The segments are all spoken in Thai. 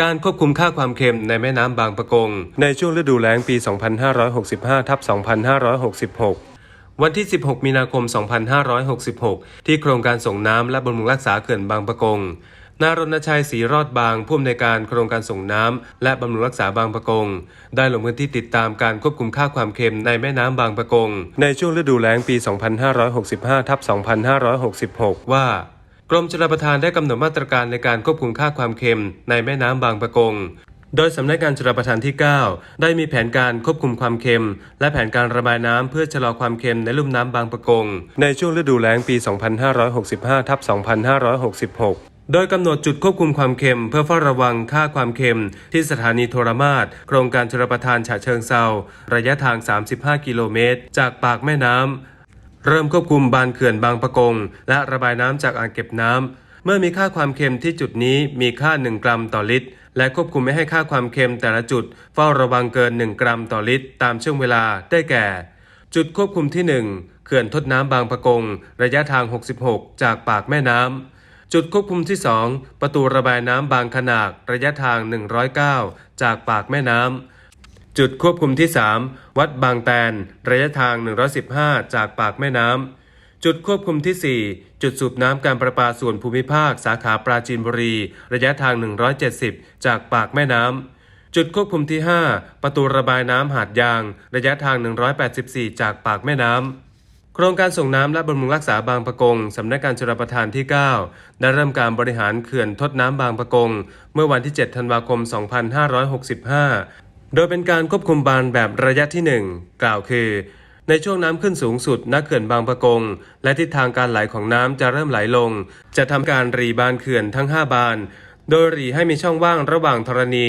การควบคุมค่าความเค็มในแม่น้ำบางปะกง ในช่วงฤดูแล้งปี 2565ทับ2566วันที่ 16 มีนาคม 2566 ที่โครงการส่งน้ำและบำรุงรักษาเขื่อนบางปะกง นายรณชัยศรีรอดบางผู้อำนวยการโครงการส่งน้ำและบำรุงรักษาบางปะกง ได้ลงพื้นที่ติดตามการควบคุมค่าความเค็มในแม่น้ำบางปะกง ในช่วงฤดูแล้งปี 2565ทับ2566 ว่า กรมชลประทานได้กำหนดมาตรการในการควบคุมค่าความเค็มในแม่น้ำบางปะกง โดยสำนักงานชลประทานที่ 9 ได้มีแผนการควบคุมความเค็ม และแผนการระบายน้ำเพื่อชะลอความเค็มในลุ่มน้ำบางปะกง ในช่วงฤดูแล้งปี 2565ทับ2566โดยกำหนดจุดควบคุมความเค็ม เพื่อเฝ้าระวังค่าความเค็ม ที่สถานีโทรมาศโครงการชลประทานฉะเชิงเซาระยะทาง 35 กิโลเมตร จากปากแม่น้ำ เริ่มควบคุมบานเขื่อนบางปะกง และระบายน้ำจากอ่างเก็บน้ำเมื่อมีค่าความเค็มที่จุดนี้มีค่า 1 กรัมต่อลิตร และควบคุมไม่ให้ค่าความเค็มแต่ละจุด เฝ้าระวังเกิน 1 กรัมต่อลิตร ตามช่วงเวลาได้แก่ จุดควบคุมที่ 1 เขื่อนทดน้ำบางปะกง ระยะทาง 66 จากปากแม่น้ำจุดควบคุมที่ 2 ประตูระบายน้ำบางขนาดระยะทาง 109 จากปากแม่น้ำ จุดควบคุมที่ 3 วัดบางแตน ระยะทาง 115 จากปากแม่น้ำ จุดควบคุมที่ 4 จุดสูบน้ำการประปาส่วนภูมิภาค สาขาปราจีนบุรี ระยะทาง 170 จากปากแม่น้ำ จุดควบคุมที่ 5 ประตูระบายน้ำหาดยาง ระยะทาง 184 จากปากแม่น้ำโครงการส่งน้ำและบำรุงรักษาบางปะกง สำนักการชลประทานที่ 9 ได้เริ่มการบริหารเขื่อนทดน้ำบางปะกง เมื่อวันที่ 7 ธันวาคม 2565 โดยเป็นการควบคุมบานแบบระยะที่ 1 กล่าวคือ ในช่วงน้ำขึ้นสูงสุดณเขื่อนบางปะกง และทิศทางการไหลของน้ำจะเริ่มไหลลง จะทำการรีบานเขื่อนทั้ง 5 บาน โดยรีให้มีช่องว่างระหว่างธรณี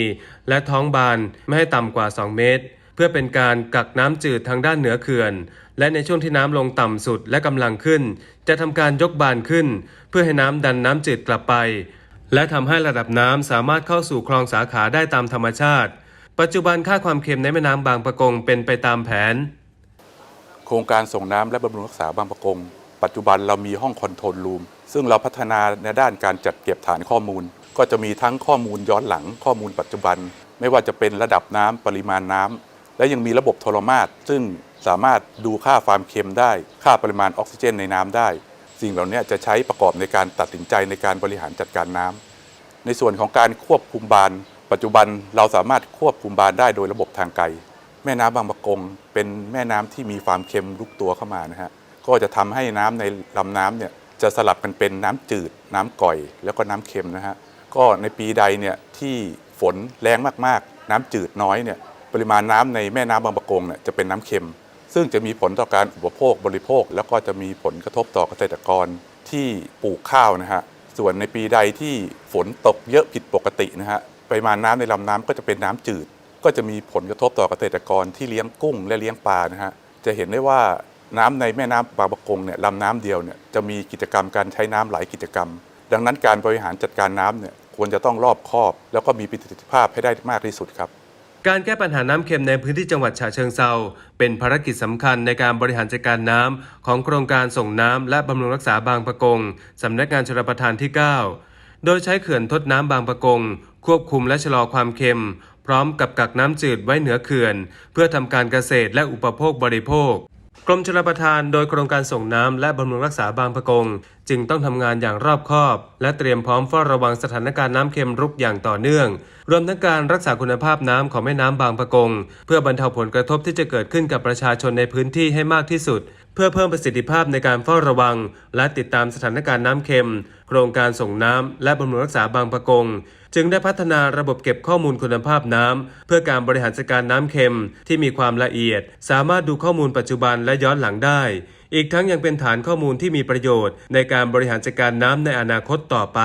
และท้องบานไม่ให้ต่ำกว่า 2 เมตร เพื่อเป็นการกักน้ำจืดทางด้านเหนือเขื่อน และในช่วงที่น้ำลงต่ำสุดและกำลังขึ้น จะทำการยกบานขึ้น เพื่อให้น้ำดันน้ำจืดกลับไป และทำให้ระดับน้ำสามารถเข้าสู่คลองสาขาได้ตามธรรมชาติ ปัจจุบันค่าความเค็มในแม่น้ำบางปะกงเป็นไปตามแผน โครงการส่งน้ำและบำรุงรักษาบางประกง ปัจจุบันเรามีห้องคอนโทรลรูมซึ่งเราพัฒนาในด้านการจัดเก็บฐานข้อมูล ก็จะมีทั้งข้อมูลย้อนหลังข้อมูลปัจจุบัน ไม่ว่าจะเป็นระดับน้ำปริมาณน้ำและยังมีระบบโทรมาตรซึ่งสามารถดูค่าความเค็มได้ ค่าปริมาณออกซิเจนในน้ำได้ สิ่งเหล่านี้จะใช้ประกอบในการตัดสินใจในการบริหารจัดการน้ำในส่วนของการควบคุมบาน ปัจจุบันเราสามารถควบคุมบานได้โดยระบบทางไกล แม่น้ำบางปะกง เป็นแม่น้ำที่มีความเค็มลุกตัวเข้ามานะฮะก็จะทำให้น้ำในลำน้ำเนี่ยจะสลับกันเป็นน้ำจืด น้ำก่อย แล้วก็น้ำเค็มนะฮะก็ในปีใดเนี่ยที่ฝนแรงมากๆ น้ำจืดน้อยเนี่ยปริมาณน้ำในแม่น้ำบางปะกงเนี่ยจะเป็นน้ำเค็ม ซึ่งจะมีผลต่อการอุปโภคบริโภค แล้วก็จะมีผลกระทบต่อเกษตรกรที่ปลูกข้าวนะฮะส่วนในปีใดที่ฝนตกเยอะผิดปกตินะฮะ ปริมาณน้ำในลำน้ำก็จะเป็นน้ำจืด ก็จะมีผลกระทบต่อเกษตรกรที่เลี้ยงกุ้งและเลี้ยงปลานะฮะจะเห็นได้ว่าน้ำในแม่น้ำบางปะกงเนี่ยลำน้ำเดียวเนี่ยจะมีกิจกรรมการใช้น้ำหลายกิจกรรม ดังนั้นการบริหารจัดการน้ำเนี่ยควรจะต้องรอบคอบ แล้วก็มีประสิทธิภาพให้ได้มากที่สุดครับการแก้ปัญหาน้ำเค็มในพื้นที่จังหวัดฉะเชิงเซาเป็นภารกิจสำคัญในการบริหารจัดการน้ำของโครงการส่งน้ำและบำรุงรักษาบางปะกงสำนักงานชลประทานที่ 9 โดยใช้เขื่อนทดน้ำบางปะกง ควบคุมและชะลอความเค็ม พร้อมกับกักน้ำจืดไว้เหนือเขื่อน เพื่อทำการเกษตรและอุปโภคบริโภค กรมชลประทานโดยโครงการส่งน้ำและบำรุงรักษาบางปะกงจึงต้องทำงานอย่างรอบคอบ และเตรียมพร้อมเฝ้าระวังสถานการณ์น้ำเค็มรุกอย่างต่อเนื่อง รวมทั้งการรักษาคุณภาพน้ำของแม่น้ำบางปะกง เพื่อบรรเทาผลกระทบที่จะเกิดขึ้นกับประชาชนในพื้นที่ให้มากที่สุด เพื่อเพิ่มประสิทธิภาพในการเฝ้าระวัง และติดตามสถานการณ์น้ำเค็ม โครงการส่งน้ำและบำรุงรักษาบางปะกง จึงได้พัฒนาระบบเก็บข้อมูลคุณภาพน้ำเพื่อการบริหารจัดการน้ำเค็มที่มีความละเอียด สามารถดูข้อมูลปัจจุบันและย้อนหลังได้ อีกทั้งยังเป็นฐานข้อมูลที่มีประโยชน์ในการบริหารจัดการน้ำในอนาคตต่อไป